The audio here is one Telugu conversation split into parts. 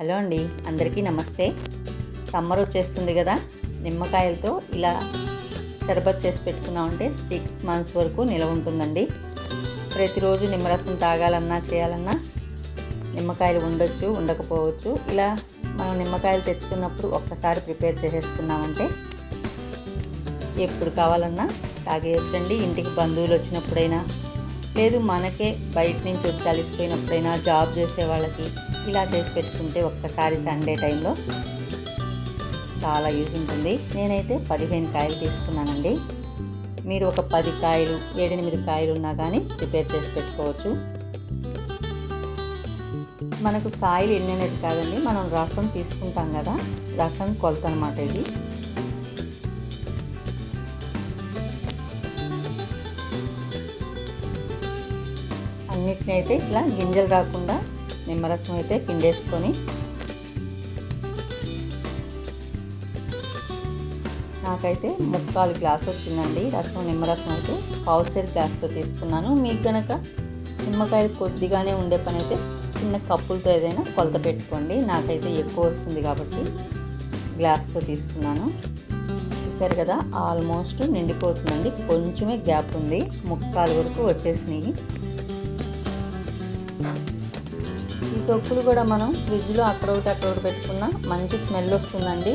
హలో అండి అందరికీ నమస్తే. సమ్మర్ వచ్చేస్తుంది కదా నిమ్మకాయలతో ఇలా షర్బత్ చేసి పెట్టుకున్నామంటే సిక్స్ మంత్స్ వరకు నిలవ ఉంటుందండి. ప్రతిరోజు నిమ్మరసం తాగాలన్నా చేయాలన్నా నిమ్మకాయలు ఉండొచ్చు ఉండకపోవచ్చు. ఇలా మనం నిమ్మకాయలు తెచ్చుకున్నప్పుడు ఒక్కసారి ప్రిపేర్ చేసేసుకున్నామంటే ఎప్పుడు కావాలన్నా తాగేయచ్చండి. ఇంటికి బంధువులు వచ్చినప్పుడైనా లేదు మనకే బయట నుంచి వచ్చి అలిసిపోయినప్పుడైనా జాబ్ చేసే వాళ్ళకి ఇలా చేసి పెట్టుకుంటే ఒక్కసారి సండే టైంలో చాలా యూజ్ ఉంటుంది. నేనైతే పదిహేను కాయలు తీసుకున్నానండి. మీరు ఒక పది కాయలు ఏడెనిమిది కాయలు ఉన్నా కానీ ప్రిపేర్ చేసి పెట్టుకోవచ్చు. మనకు కాయలు ఎన్ని కాదండి మనం రసం తీసుకుంటాం కదా రసం కొలత అనమాట ఇది. అన్నిటిని అయితే ఇట్లా గింజలు రాకుండా నిమ్మరసం అయితే పిండేసుకొని నాకైతే ముక్కాలు గ్లాస్ వచ్చిందండి. రసం నిమ్మరసం అయితే పావుసేరు గ్లాస్తో తీసుకున్నాను. మీకు కనుక నిమ్మకాయలు కొద్దిగానే ఉండే పని అయితే చిన్న కప్పులతో ఏదైనా కొలత పెట్టుకోండి. నాకైతే ఎక్కువ వస్తుంది కాబట్టి గ్లాస్తో తీసుకున్నాను. చూసారు కదా ఆల్మోస్ట్ నిండిపోతుందండి. కొంచెమే గ్యాప్ ఉంది. ముక్కాలు వరకు వచ్చేసినాయి. ఈ తొక్కులు కూడా మనం ఫ్రిడ్జ్లో అక్కడ ఒకటి అక్కడ ఒకటి పెట్టుకున్న మంచి స్మెల్ వస్తుందండి.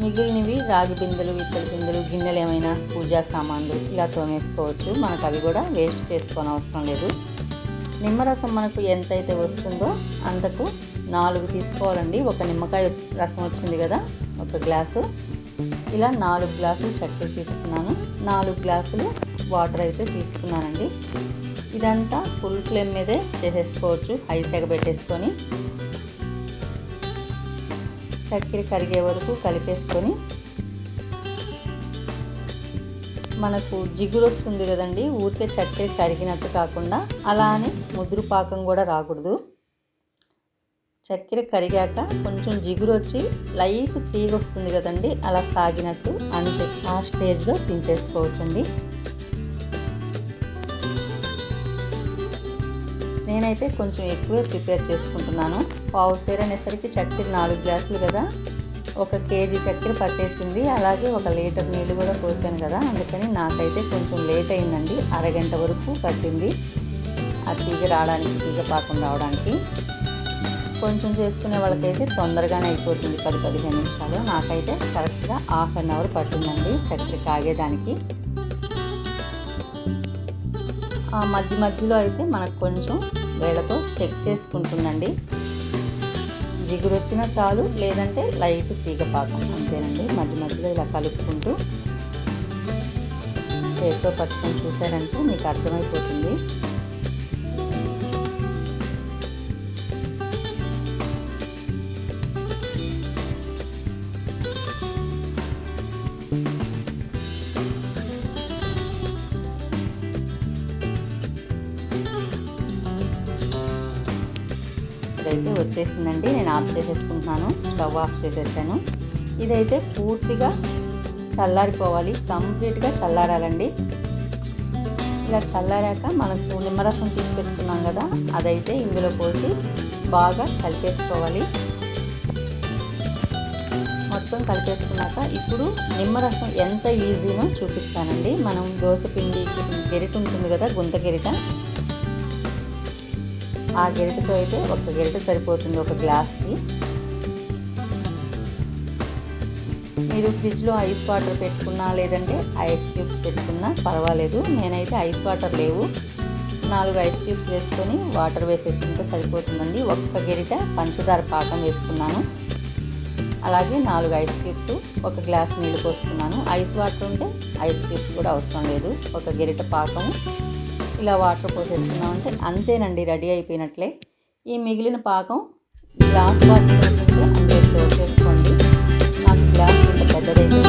మిగిలినవి రాగి బిందెలు ఇత్తడి బిందెలు గిన్నెలు ఏమైనా పూజా సామాన్లు ఇలా తోమేసుకోవచ్చు. మనకు అవి కూడా వేస్ట్ చేసుకోని అవసరం లేదు. నిమ్మరసం మనకు ఎంతైతే వస్తుందో అంతకు నాలుగు తీసుకోవాలండి. ఒక నిమ్మకాయ రసం వచ్చింది కదా ఒక గ్లాసు. ఇలా నాలుగు గ్లాసులు చక్కెర తీసుకున్నాను. నాలుగు గ్లాసులు వాటర్ అయితే తీసుకున్నానండి. ఇదంతా ఫుల్ ఫ్లేమ్ మీదే చేసేసుకోవచ్చు. హై సెగ పెట్టేసుకొని. చక్కెర కరిగే వరకు కలిపేసుకొని. మనకు జిగురు వస్తుంది కదండి ఊరికే చక్కెర కరిగినట్టు కాకుండా అలానే ముదురు పాకం కూడా రాకూడదు. చక్కెర కరిగాక కొంచెం జిగురు వచ్చి లైట్ తీగ వస్తుంది కదండి అలా సాగినట్టు అంతే ఆ స్టేజ్లో దించేసుకోవచ్చండి నేనైతే కొంచెం ఎక్కువే ప్రిపేర్ చేసుకుంటున్నాను. పావు సేర అనేసరికి చక్కెర నాలుగు గ్లాసులు కదా. ఒక కేజీ చక్కెర పట్టేసింది. అలాగే ఒక లీటర్ నీళ్ళు కూడా పోసాను కదా. అందుకని నాకైతే కొంచెం లేట్ అయిందండి. అరగంట వరకు పట్టింది. ఆ తీగ రావడానికి తీగ పాకం రావడానికి. కొంచెం చేసుకునే వాళ్ళకైతే తొందరగానే అయిపోతుంది. పది పదిహేను నిమిషాలు. నాకైతే కరెక్ట్గా హాఫ్ అన్ అవర్ పట్టిందండి చక్కెర కాగేదానికి. ఆ మధ్య మధ్యలో అయితే మనకు కొంచెం వేళతో చెక్ చేసుకుంటుందండి. జిగురు వచ్చినా చాలు లేదంటే లైట్ తీగ పాకం అంతేనండి. మధ్య మధ్యలో ఇలా కలుపుకుంటూ చేతితో పట్టుకొని చూసారంటే మీకు అర్థమైపోతుంది. అయితే వచ్చేసిందండి. నేను ఆఫ్ చేసేసుకుంటున్నాను. స్టవ్ ఆఫ్ చేసేసాను. ఇదైతే పూర్తిగా చల్లారిపోవాలి. కంప్లీట్గా చల్లారాలండి. ఇలా చల్లారాక మనకు నిమ్మరసం తీసి కదా అదైతే ఇందులో పోసి బాగా కలిపేసుకోవాలి. మొత్తం కలిపేసుకున్నాక ఇప్పుడు నిమ్మరసం ఎంత ఈజీనో చూపిస్తానండి. మనం దోశ పిండి గెరిట ఉంటుంది కదా గుంత గెరిట. ఆ గెరిటతో అయితే ఒక గెరిట సరిపోతుంది ఒక గ్లాస్కి. మీరు ఫ్రిడ్జ్లో ఐస్ వాటర్ పెట్టుకున్నా లేదంటే ఐస్ క్యూబ్స్ పెట్టుకున్నా పర్వాలేదు. నేనైతే ఐస్ వాటర్ లేవు. నాలుగు ఐస్ క్యూబ్స్ వేసుకొని వాటర్ వేసేసుకుంటే సరిపోతుందండి. ఒక్క గెరిట పంచదార పాకం వేసుకున్నాను. అలాగే నాలుగు ఐస్ క్యూబ్స్ ఒక గ్లాస్ నీళ్ళు పోసుకున్నాను. ఐస్ వాటర్ ఉంటే ఐస్ క్యూబ్స్ కూడా అవసరం లేదు. ఒక గెరిట పాకము. ఇలా వాటర్ పోసేసుకున్నామంటే అంతేనండి రెడీ అయిపోయినట్లే. ఈ మిగిలిన పాకం గ్లాస్ వాటర్ ఉంటే స్టోర్ చేసుకోండి నాకు గ్లాస్ ఇంత పెద్దదైతే